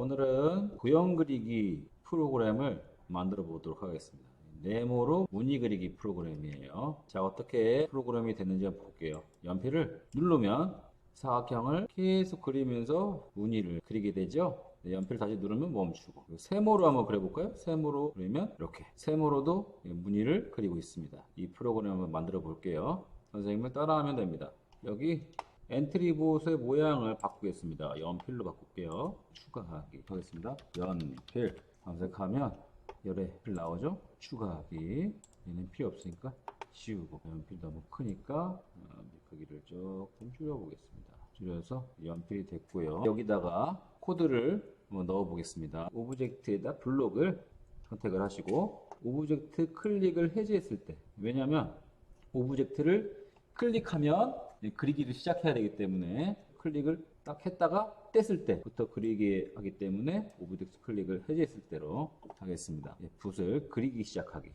오늘은 구형 그리기 프로그램을 만들어 보도록 하겠습니다. 네모로 무늬 그리기 프로그램이에요. 자, 어떻게 프로그램이 됐는지 한번 볼게요. 연필을 누르면 사각형을 계속 그리면서 무늬를 그리게 되죠. 네, 연필 다시 누르면 멈추고 세모로 한번 그려볼까요? 세모로 그리면 이렇게 세모로도 무늬를 그리고 있습니다. 이 프로그램을 만들어 볼게요. 선생님을 따라하면 됩니다. 여기 엔트리봇의 모양을 바꾸겠습니다. 연필로 바꿀게요. 추가하기 하겠습니다. 연필 검색하면 열애필 나오죠? 추가하기 얘는 필요 없으니까 지우고 연필 너무 크니까 어, 크기를 조금 줄여보겠습니다. 줄여서 연필이 됐고요. 여기다가 코드를 한번 넣어 보겠습니다. 오브젝트에다 블록을 선택을 하시고 오브젝트 클릭을 해제했을 때 왜냐하면 오브젝트를 클릭하면 그리기를 시작해야 되기 때문에 클릭을 딱 했다가 뗐을 때부터 그리게 하기 때문에 오브젝트 클릭을 해제했을 때로 하겠습니다. 예, 붓을 그리기 시작하기.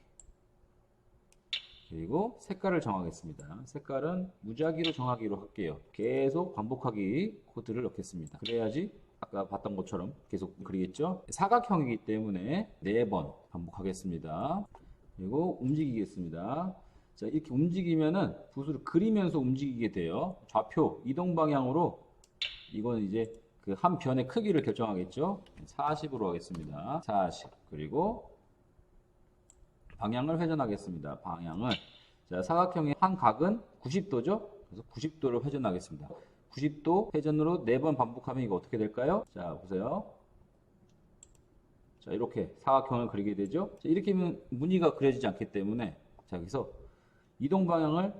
그리고 색깔을 정하겠습니다. 색깔은 무작위로 정하기로 할게요. 계속 반복하기 코드를 넣겠습니다. 그래야지 아까 봤던 것처럼 계속 그리겠죠? 사각형이기 때문에 4번 반복하겠습니다. 그리고 움직이겠습니다. 자, 이렇게 움직이면은 붓을 그리면서 움직이게 돼요. 좌표 이동 방향으로 이건 이제 그 한 변의 크기를 결정하겠죠. 40으로 하겠습니다. 40 그리고 방향을 회전하겠습니다. 방향을 자, 사각형의 한 각은 90도죠. 그래서 90도를 회전하겠습니다. 90도 회전으로 4번 반복하면 이거 어떻게 될까요? 자, 보세요. 자, 이렇게 사각형을 그리게 되죠. 자, 이렇게 하면 무늬가 그려지지 않기 때문에 자, 여기서 이동 방향을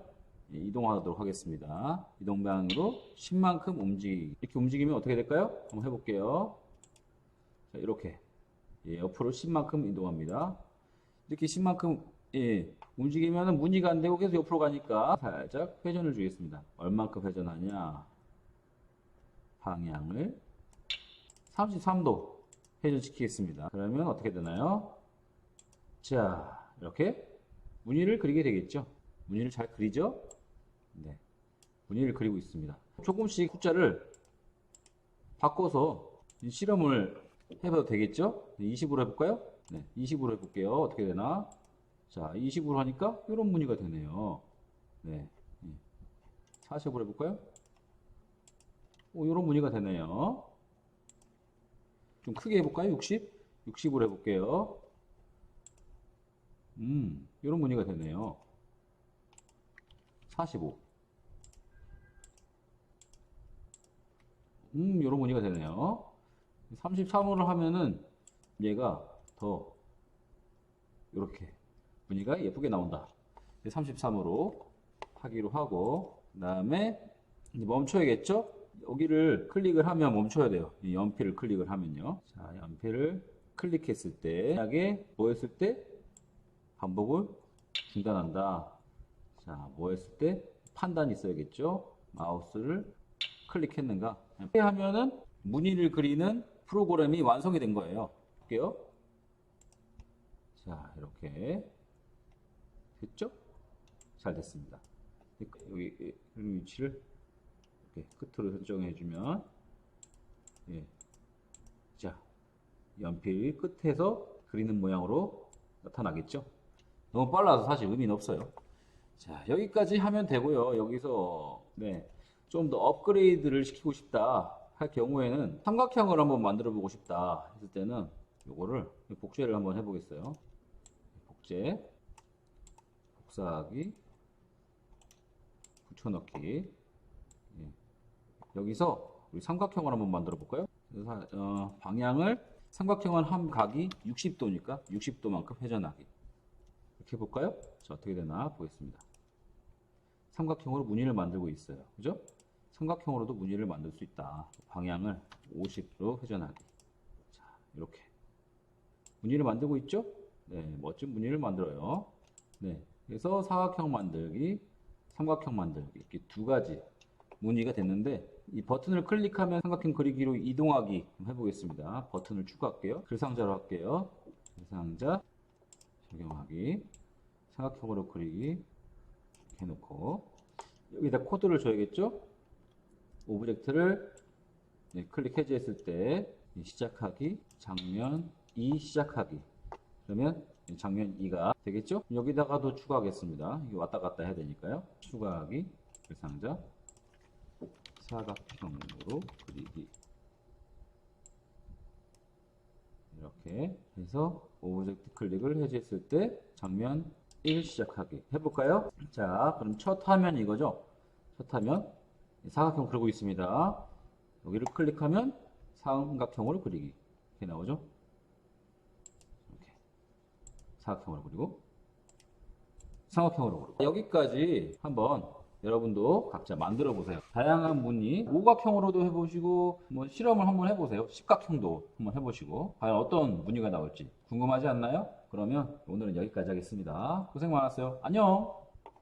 예, 이동하도록 하겠습니다. 이동 방향으로 10만큼 움직이기. 이렇게 움직이면 어떻게 될까요? 한번 해볼게요. 자, 이렇게. 예, 옆으로 10만큼 이동합니다. 이렇게 10만큼, 예, 움직이면 무늬가 안 되고 계속 옆으로 가니까 살짝 회전을 주겠습니다. 얼만큼 회전하냐. 방향을 33도 회전시키겠습니다. 그러면 어떻게 되나요? 자, 이렇게 무늬를 그리게 되겠죠. 무늬를 잘 그리죠? 네. 무늬를 그리고 있습니다. 조금씩 숫자를 바꿔서 실험을 해봐도 되겠죠? 20으로 해볼까요? 네. 20으로 해볼게요. 어떻게 되나? 자, 20으로 하니까 이런 무늬가 되네요. 네. 40으로 해볼까요? 오, 이런 무늬가 되네요. 좀 크게 해볼까요? 60? 60으로 해볼게요. 음, 이런 무늬가 되네요. 45. 음, 이런 무늬가 되네요. 33으로 하면은 얘가 더 이렇게 무늬가 예쁘게 나온다. 33으로 하기로 하고 그 다음에 멈춰야겠죠? 여기를 클릭을 하면 멈춰야 돼요. 이 연필을 클릭을 하면요. 자, 연필을 클릭했을 때 만약에 뭐 했을 때 반복을 중단한다. 자, 뭐 했을 때 판단이 있어야겠죠? 마우스를 클릭했는가? 이렇게 하면은 무늬를 그리는 프로그램이 완성이 된 거예요. 볼게요. 자, 이렇게 됐죠? 잘 됐습니다. 여기 그림 위치를 이렇게 끝으로 설정해 주면 예. 자, 연필 끝에서 그리는 모양으로 나타나겠죠? 너무 빨라서 사실 의미는 없어요. 자, 여기까지 하면 되고요. 여기서 네. 좀 더 업그레이드를 시키고 싶다 할 경우에는 삼각형을 한번 만들어 보고 싶다 했을 때는 요거를 복제를 한번 해 보겠어요. 복제 복사하기 붙여넣기 예. 여기서 우리 삼각형을 한번 만들어 볼까요? 그래서 어, 방향을 삼각형은 한 각이 60도니까 60도만큼 회전하기 이렇게 해볼까요? 자, 어떻게 되나 보겠습니다. 삼각형으로 무늬를 만들고 있어요. 그죠? 삼각형으로도 무늬를 만들 수 있다. 방향을 50도 회전하기. 자, 이렇게. 무늬를 만들고 있죠? 네, 멋진 무늬를 만들어요. 네. 그래서 사각형 만들기, 삼각형 만들기. 이렇게 두 가지 무늬가 됐는데, 이 버튼을 클릭하면 삼각형 그리기로 이동하기 해보겠습니다. 버튼을 추가할게요. 글상자로 할게요. 글상자, 적용하기. 삼각형으로 그리기 해놓고 여기다 코드를 줘야겠죠 오브젝트를 네, 클릭 해제 했을 때이 시작하기, 장면 2 시작하기. 그러면 이 장면 2가 되겠죠? 여기다가도 추가하겠습니다. 이게 왔다 갔다 해야 되니까요. 추가하기, 대상자, 사각형으로 그리기. 이렇게 해서 오브젝트 클릭을 해제했을 때 장면 1 시작하기 해볼까요? 자 그럼 첫 화면 이거죠? 첫 화면 사각형 그리고 있습니다. 여기를 클릭하면 삼각형으로 그리기 이렇게 나오죠? 이렇게 사각형으로 그리고 삼각형으로 그리고 여기까지 한번 여러분도 각자 만들어 보세요. 다양한 무늬 오각형으로도 해보시고 뭐 실험을 한번 해보세요. 십각형도 한번 해보시고 과연 어떤 무늬가 나올지 궁금하지 않나요? 그러면 오늘은 여기까지 하겠습니다. 고생 많았어요. 안녕.